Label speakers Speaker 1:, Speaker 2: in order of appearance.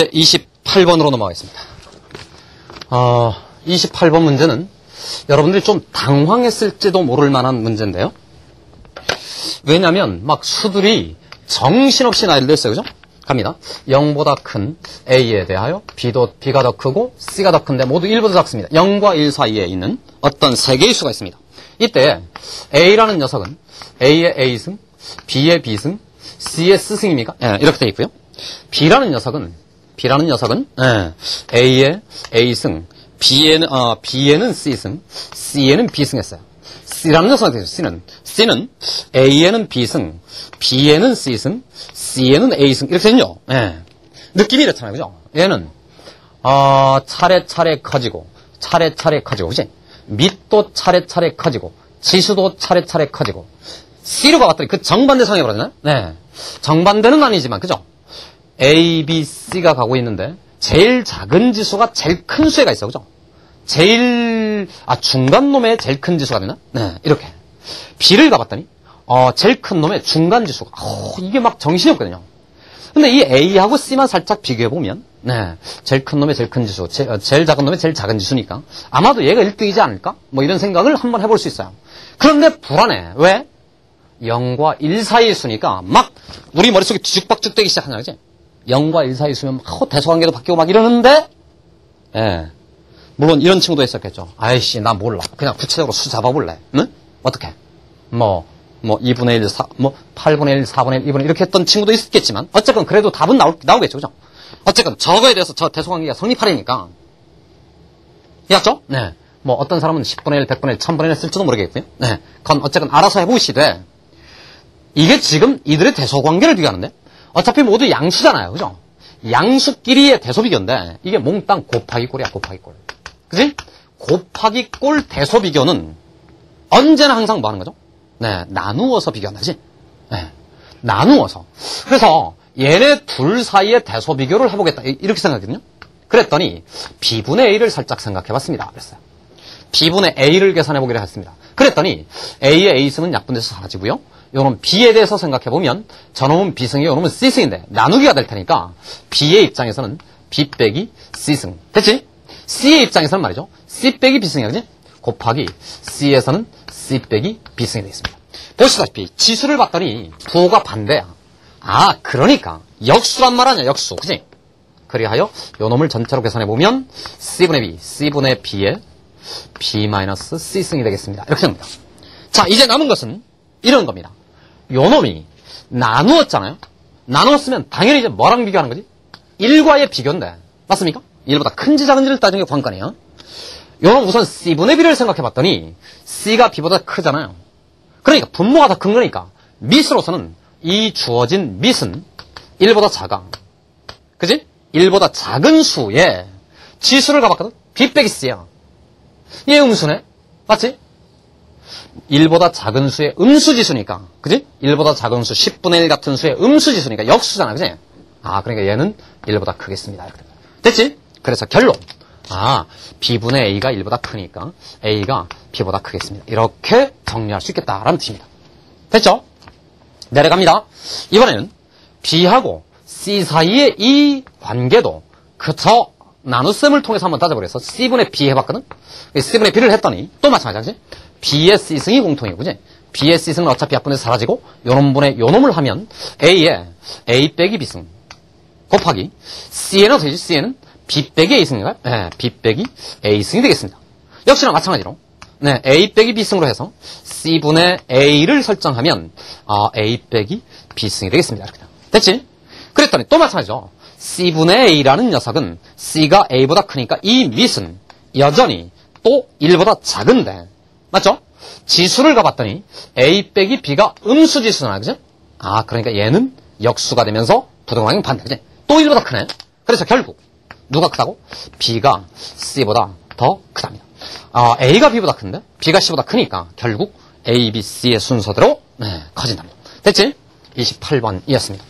Speaker 1: 이제 28번으로 넘어가겠습니다. 어, 28번 문제는 여러분들이 좀 당황했을지도 모를 만한 문제인데요. 왜냐면 막 수들이 정신없이 나열되어 있어요. 그죠? 갑니다. 0보다 큰 A에 대하여 B도, B가 더 크고 C가 더 큰데 모두 1보다 작습니다. 0과 1 사이에 있는 어떤 세 개의 수가 있습니다. 이때 A라는 녀석은 A의 A승, B의 B승, C의 C승입니까? 예, 이렇게 되어 있고요. B라는 녀석은 B라는 녀석은 예, A의 A승, B에는 어, B에는 C승, C에는 B승했어요. C라는 녀석이 되죠. C는 C는 A에는 B승, B에는 C승, C에는 A승 이렇게 되죠. 예. 느낌이 이렇잖아요, 그죠? 얘는 어, 차례차례 커지고 차례차례 커지고, 그지? 밑도 차례차례 커지고 지수도 차례차례 커지고 C로 가봤더니 그 정반대 상황이 벌어지나요? 네. 정반대는 아니지만, 그죠? A, B, C가 가고 있는데 제일 작은 지수가 제일 큰 수가 있어, 그죠? 제일 아 중간 놈의 제일 큰 지수가 되나? 네, 이렇게 B를 가봤더니 어 제일 큰 놈의 중간 지수가 어, 이게 막 정신이 없거든요. 근데 이 A하고 C만 살짝 비교해 보면 네, 제일 큰 놈의 제일 큰 지수, 제, 어, 제일 작은 놈의 제일 작은 지수니까 아마도 얘가 1등이지 않을까? 뭐 이런 생각을 한번 해볼 수 있어요. 그런데 불안해. 왜? 0과 1 사이의 수니까 막 우리 머릿속에 뒤죽박죽 되기 시작하냐, 그지? 0과 1 사이의 수면 막 대소관계도 바뀌고 막 이러는데 예. 물론 이런 친구도 있었겠죠. 아이씨, 나 몰라. 그냥 구체적으로 수 잡아볼래. 응? 어떻게? 뭐, 뭐, 2분의 1, 4, 뭐, 8분의 1, 4분의 1, 2분의 1 이렇게 했던 친구도 있었겠지만, 어쨌건 그래도 답은 나올, 나오겠죠. 그죠? 어쨌건 저거에 대해서 저 대소관계가 성립하려니까. 이해했죠? 네. 뭐, 어떤 사람은 10분의 1, 100분의 1, 1000분의 1 쓸지도 모르겠고요. 네. 그건 어쨌건 알아서 해보시되, 이게 지금 이들의 대소관계를 비교하는데, 어차피 모두 양수잖아요. 그죠? 양수끼리의 대소비교인데, 이게 몽땅 곱하기 꼴이야, 곱하기 꼴. 그지? 곱하기 꼴 대소 비교는 언제나 항상 뭐 하는 거죠? 네, 나누어서 비교한다지. 네, 나누어서. 그래서 얘네 둘 사이의 대소 비교를 해보겠다. 이- 이렇게 생각했거든요. 그랬더니 B분의 A를 살짝 생각해봤습니다. 그랬어요. B분의 A를 계산해보기로 했습니다. 그랬더니 A의 A승은 약분돼서 사라지고요. 요놈 B에 대해서 생각해보면 저놈은 B승이고 요놈은 C승인데 나누기가 될 테니까 B의 입장에서는 B 빼기 C승. 됐지? C의 입장에서는 말이죠. C 빼기 B승이야, 그지? 곱하기 C에서는 C 빼기 B승이 되겠습니다. 보시다시피 지수를 봤더니 부호가 반대야. 아, 그러니까 역수란 말 아니야, 역수. 그지? 그리하여 요 놈을 전체로 계산해보면 C분의 B, C분의 B의 B-C승이 되겠습니다. 이렇게 됩니다. 자, 이제 남은 것은 이런 겁니다. 요 놈이 나누었잖아요? 나누었으면 당연히 이제 뭐랑 비교하는 거지? 1과의 비교인데. 맞습니까? 1보다 큰지 작은지를 따지는 게 관건이에요. 요놈 우선 C분의 B를 생각해 봤더니 C가 B보다 크잖아요. 그러니까 분모가 더 큰 거니까 밑으로서는 이 주어진 밑은 1보다 작아. 그지? 1보다 작은 수에 지수를 가봤거든? B 빼기 C야. 얘 음수네? 맞지? 1보다 작은 수의 음수지수니까. 그지? 1보다 작은 수, 10분의 1 같은 수의 음수지수니까 역수잖아. 그지? 아, 그러니까 얘는 1보다 크겠습니다. 됐지? 그래서 결론. 아, B분의 A가 1보다 크니까 A가 B보다 크겠습니다. 이렇게 정리할 수 있겠다라는 뜻입니다. 됐죠? 내려갑니다. 이번에는 B하고 C 사이의 이 관계도 그저 나눗셈을 통해서 한번 따져보겠어. C분의 B 해봤거든? C분의 B를 했더니 또 마찬가지지. B의 C승이 공통이고, 그지? B의 C승은 어차피 약분에서 사라지고 요놈분의 요놈을 하면 A의 A 빼기 B승 곱하기 C에는 어떻게 되지? C에는 B 빼기 A승인가요? 네, B 빼기 A승이 되겠습니다. 역시나 마찬가지로 네, A 빼기 B승으로 해서 C분의 A를 설정하면 어, A 빼기 B승이 되겠습니다. 이렇게 됐지? 그랬더니 또 마찬가지죠. C분의 A라는 녀석은 C가 A보다 크니까 이 밑은 여전히 또 1보다 작은데 맞죠? 지수를 가봤더니 A 빼기 B가 음수지수잖아 그죠? 아 그러니까 얘는 역수가 되면서 부등호랑이 반대 그지? 또 1보다 크네 그래서 결국 누가 크다고? B가 C보다 더 크답니다 아, A가 B보다 큰데 B가 C보다 크니까 결국 A, B, C의 순서대로 네, 커진답니다 됐지? 28번이었습니다